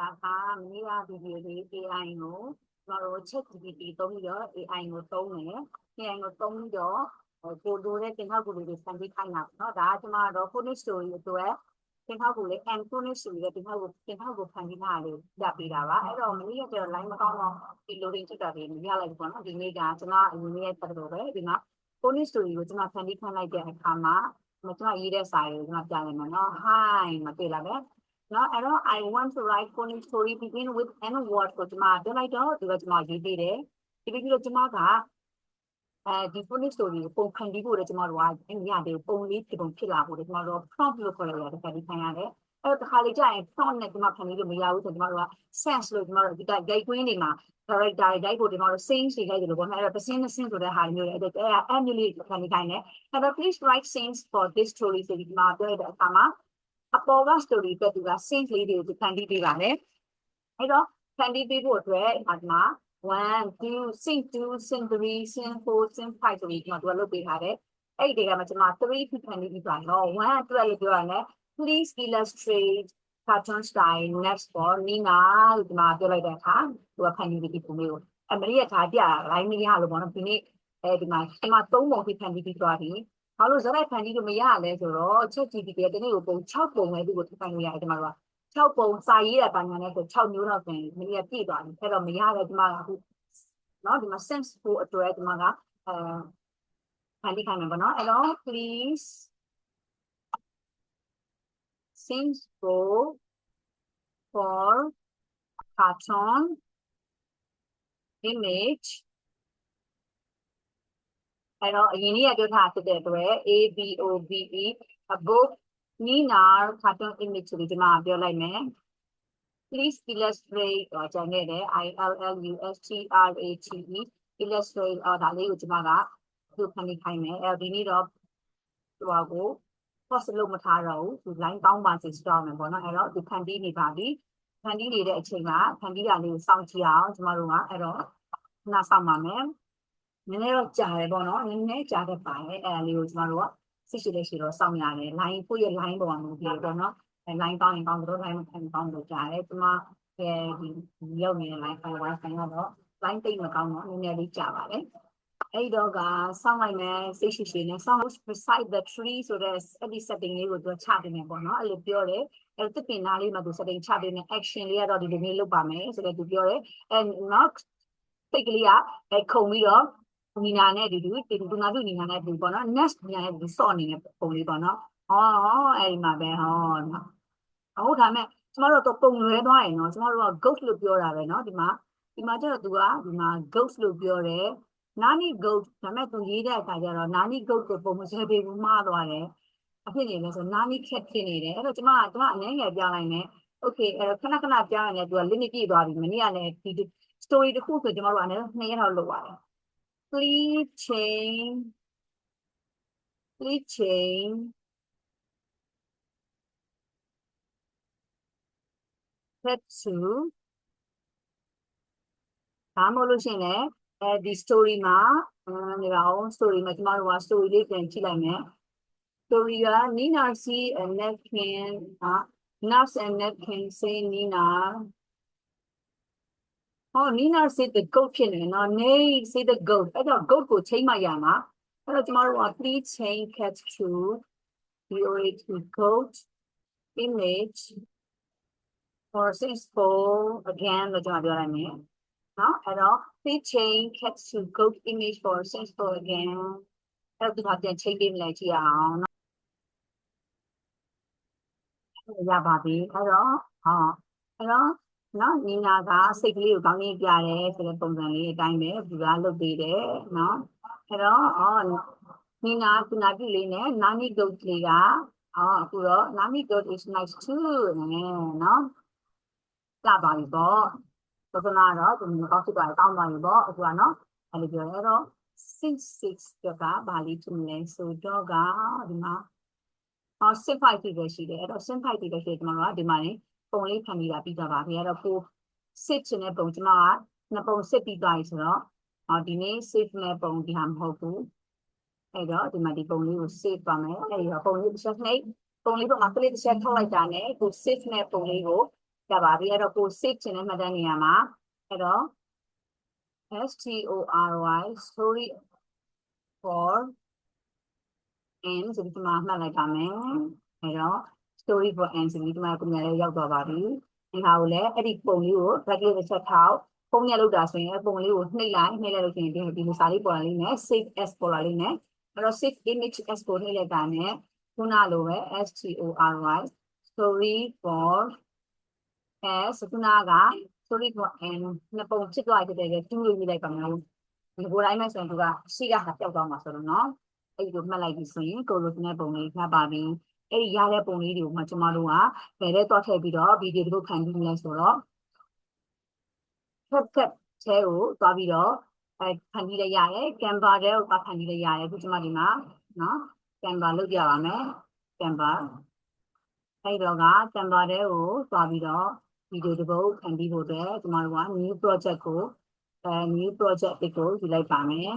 ဒါကမနေ့ကဗီဒီယိုလေး AI ကိုကျွန်တော်တို့ Chat GPT သုံးပြီးတော့ AI ကိုသုံးတယ်။ AI ကိုသုံးပြီးတော့ဟိုကိုလိုတဲ့သင်ထောက်ကူလေးတွေစမ်းပြီးခိုင်းတာပေါ့နော်။ဒါကကျွန်မတို့ phonics story အတွက်သင်ထောက်ကူလေး and phonics story ရဲ့သင်ထောက်ကူသင်ထောက်ကူဖန်ပြီးထားတာလေးပြပေးတာပါ။အဲ့တော့မနေ့ကကျတော့ line မကောင်းတော့ဒီ loading ချက်တာတွေမရလိုက်ဘူးပေါ့နော်။ဒီနေ့ကကျွန်မအရင်နေ့ရဲ့ပတ်တော်ပဲဒီမှာ phonics story ကိုကျွန်မဖန်ပြီးခိုင်းလိုက်တဲ့အခါမှာကျွန်မရေးတဲ့စာတွေကိုကျွန်မပြလိုက်မယ်နော်။ hi မတွေ့လာပဲ။ နော်အဲ့တော့ I want to write phonics story begin with n word ကိုကျွန်မပြောလိုက်တော့ဒီကကျွန်မရေးပေးတယ်ဒီပြီးတော့ကျွန်မကအဲဒီ phonics story ကိုပုံခံပြီးဖို့လည်းကျွန်မတို့ကအင်္ဂါတွေပုံလေးဖြစ်ပုံဖြစ်လာဖို့လည်းကျွန်မတို့ prompt လို့ခေါ်ရတယ်တစ်ခါဒီခံရတယ်အဲ့တော့တစ်ခါလေကြာရင် prompt နဲ့ကျွန်မခံပြီးလို့မရဘူးဆိုကျွန်မတို့က sense လို့ကျွန်မတို့ဒီက gate queen တွေမှာ character တွေတိုက်ဖို့ကျွန်တော်တို့ scenes တွေတိုက်တယ်လို့ပေါ့နော်အဲ့တော့တစ်စင်းတစ်စင်းဆိုတဲ့ဟာမျိုးတွေအဲ့ဒါအဲ့ emulate ခံနေတိုင်းတယ်အဲ့တော့ please write scenes for this story ဆိုပြီးဒီမှာပြောတဲ့အခါမှာ အပေါ်က story တက်သူက scenes လေးတွေကိုဖန်တီးပေးပါတယ်အဲ့တော့ဖန်တီးပေးဖို့အတွက်ဒီမှာ1 2 scene 2 scene 3 scene 4 scene 5ဆိုပြီးဒီမှာသူကလုပ်ပေးထားတယ်အဲ့ဒီကမှကျွန်မ3ဖြစ်ဖန်တီးပြီးပါတော့1အတွက်လို့ပြောရတယ် please illustrate cartoon style next for Nina လို့ဒီမှာပြောလိုက်တဲ့အခါသူကဖန်တီးပြီးဒီပုံလေးကိုအမရိယထားပြ line မရလို့ပေါ့နော်ဒီနေ့အဲဒီမှာဒီမှာ3ပုံဖြစ်ဖန်တီးပြီးသွားပြီ ဘာလို့ဇက်လိုက်ဖန်တီးလို့မရလဲဆိုတော့ချက် GPT ကတနေ့ကိုပုံ6ပုံပဲသူ့ကိုထပ်ဖန်လို့ရတယ်ဒီမှာတော့6ပုံစာရေးတဲ့ဘာညာနဲ့ဆို6မျိုးတော့ပြင်မနေ့ကပြည့်သွားပြီအဲ့တော့မရတယ်ဒီမှာကအခုเนาะဒီမှာ sense ဖို့အတွက်ဒီမှာကအဲဖန်တီးခိုင်းမယ်ပေါ့နော်အဲ့တော့ please sense for for cartoon image အဲ့တော့အရင်နေ့ကပြောထားဖြစ်တဲ့အတွက် A B O B E above Ninar cartoon image ဆိုပြီးဒီမှာပြောလိုက်မယ် please illustrate တော့ကျန်ခဲ့တယ် I L L U S T R A T E illustrate အော်ဒါလေးကိုဒီမှာကသူဖန်တီးခိုင်းမယ်အဲ့ဒီနေ့တော့ဟိုကို post လုပ်မထားတော့ဘူးသူ line ကောင်းပါစေစတော့မယ်ပေါ့နော်အဲ့တော့သူဖန်တီးနေပါပြီဖန်တီးနေတဲ့အချိန်မှာဖန်တီးတာလေးကိုစောင့်ကြည့်အောင်ကျမတို့ကအဲ့တော့ခဏစောင့်ပါမယ် နည်းနည်းတော့ကြာတယ်ပေါ့နော်နည်းနည်းကြာတဲ့ပိုင်းအဲ့ဒါလေးကိုကျမတို့ကစိတ်ရှိလက်ရှိတော့စောင့်ရတယ် line ကိုယ့်ရဲ့ line ပေါ်မှာမူတည်ပေါ့နော်အဲ line ကောင်းရင်ကောင်းတော့ line မခံကောင်းလို့ကြာတယ်ကျမရဲ့ဒီရောက်နေတဲ့ line ဖိုင် wifi ကတော့ line တိတ်မကောင်းတော့နည်းနည်းလေးကြာပါတယ်အဲ့တော့ကစောင့်လိုက်မယ်စိတ်ရှိရှိနဲ့ sound beside the tree ဆိုတဲ့အဲ့ဒီ setting လေးကိုသူချပေးနေပေါ့နော်အဲ့လိုပြောတယ်အဲ့တစ်ပင်သားလေးမှာသူ setting ချပေးနေ action လေးကတော့ဒီလိုမျိုးလုပ်ပါမယ်ဆိုတော့သူပြောတယ်အဲ့နောက်စိတ်ကလေးကအဲခုံပြီးတော့ နီနာနဲ့ဒီဒီဒူနာစုနီနာနဲ့ဒီပေါ့နော် next နီနာနဲ့ဒီဆော့နေတဲ့ပုံလေးပေါ့နော်ဟောအဲ့ဒီမှာပဲဟောနော်ဟုတ်ဒါမဲ့ကျမတို့တော့ပုံလွဲသွားရင်နော်ကျမတို့က ghost လို့ပြောတာပဲနော်ဒီမှာဒီမှာကျတော့သူကဒီမှာ ghost လို့ပြောတယ် nani ghost ဒါမဲ့သူရေးတဲ့အခါကျတော့ nani ghost ကိုပုံမဆွဲပေးဘူးမှားသွားတယ်အဖြစ်နေလဲဆို nani cat ဖြစ်နေတယ်အဲ့တော့ကျမကကျမအငယ်ငယ်ပြလိုက်နေ okay အဲ့တော့ခဏခဏပြရတယ်သူက limit ပြည့်သွားပြီမနေ့ကလည်းဒီ story တစ်ခုဆိုကျမတို့ကလည်း2ရက်လောက်လုပ်ရတယ် please change please change that to ဒါမှမဟုတ်လို့ရှိရင်လည်းအဲဒီ story မှာအဲဒီတော့ story မှာကျမတို့က story လေးပြန်ကြည့်လိုက်မယ် story က Nina see a napkin ဟာ Nurse and napkin say Nina ဟော Nina say the goat ဖြစ်နေနော် Nay say the goat အဲ့တော့ goat ကိုချိန်မှရမှာအဲ့တော့ကျမတို့က please change cat to VOA to goat image for since for again လို့ကျွန်တော်ပြောလိုက်မယ်နော်အဲ့တော့ please change cat to goat image for since for again အဲ့တော့ဒီမှာပြန်ချိန်ပေးမလဲကြည့်အောင်နော်ရပါပြီအဲ့တော့ဟောအဲ့တော့ နော်ညီနာကစိတ်ကလေးကိုကောင်းကြီးပြတယ်ဆိုတဲ့ပုံစံလေးအတိုင်းပဲသူကလုပ်ပေးတယ်နော်အဲ့တော့အော်ညီနာကုနာပြုလေးနဲ့နာမီဂုတ်လေးကအော်အခုတော့နာမီဂုတ် is nice too နော်ကြပါပြီပေါ့သဒနာတော့ဒီကောင်းစစ်သွားတောင်းသွားပြီပေါ့အခုကနော်အဲ့လိုပြောရဲတော့6 6ကဘာလေးထမလဲဆိုတော့ကဒီမှာအော်6 5တိပဲရှိတယ်အဲ့တော့6 5တိပဲရှိတယ်ဒီမှာကဒီမှာနေ ပုံလေးဖန်ပြီးတာပြီးသွားပါပြီအဲ့တော့ကိုစစ်ချင်တဲ့ပုံကျွန်မကနှစ်ပုံစစ်ပြီးသွားပြီဆိုတော့အော်ဒီနေ့ save နဲ့ပုံဒီဟာမဟုတ်ဘူးအဲ့တော့ဒီမှာဒီပုံလေးကို save ပါမယ်အဲ့ဒီတော့ပုံလေးတစ်ချက်နှိပ်ပုံလေးပေါ်မှာကလစ်တစ်ချက်ထောက်လိုက်တာနဲ့ကို save နဲ့ပုံလေးကိုကြပါပြီအဲ့တော့ကို save ချင်တဲ့မှတ်တမ်းနေရာမှာအဲ့တော့ story story for n ဆိုပြီးဒီမှာမှတ်လိုက်ပါမယ်အဲ့တော့ story for n ဆိုပြီးဒီမှာပုံရလေးရောက်သွားပါပြီဒီဟာကိုလည်းအဲ့ဒီပုံလေးကို bracket တစ်ချက်ထောက်ပုံရလောက်တာဆိုရင်ပုံလေးကိုနှိပ်လိုက်နှိပ်လိုက်လို့ရှိရင်ဒီဒီလိုစာလေးပေါ်လာလိမ့်မယ် save as ပေါ်လာလိမ့်မယ်အဲ့တော့ save image as ကိုနှိပ်လိုက်တာနဲ့ခုနလိုပဲ story story for s ခုနက story for n နှစ်ပုံဖြစ်သွားတဲ့တည်းက2လို့ရေးလိုက်ပါမယ်ဒီကိုယ်တိုင်းမဲ့ဆိုရင်သူကရှိကဟာပျောက်သွားမှာဆိုတော့เนาะအဲ့ဒီလိုမှတ်လိုက်ပြီဆိုရင်ကိုလိုတဲ့ပုံလေးမှတ်ပါပြီ အဲ့ဒီရတဲ့ပုံလေးတွေကိုမှကျမတို့ကဘယ်တဲ့တော့ထည့်ပြီးတော့ဗီဒီယိုတစ်ခုခံပြီးလဲဆိုတော့ CapCut ချဲကိုသွားပြီးတော့အဲခံပြီးလည်းရတယ် Canva တဲ့ကိုသွားခံပြီးလည်းရတယ်အခုကျမဒီမှာနော် Canva လုပ်ပြပါမယ် Canva အဲ့တော့က Canva တဲ့ကိုသွားပြီးတော့ဗီဒီယိုတစ်ပုဒ်ခံပြီးဖို့အတွက်ကျမတို့က new project ကိုအဲ new project တစ်ကိုယူလိုက်ပါမယ်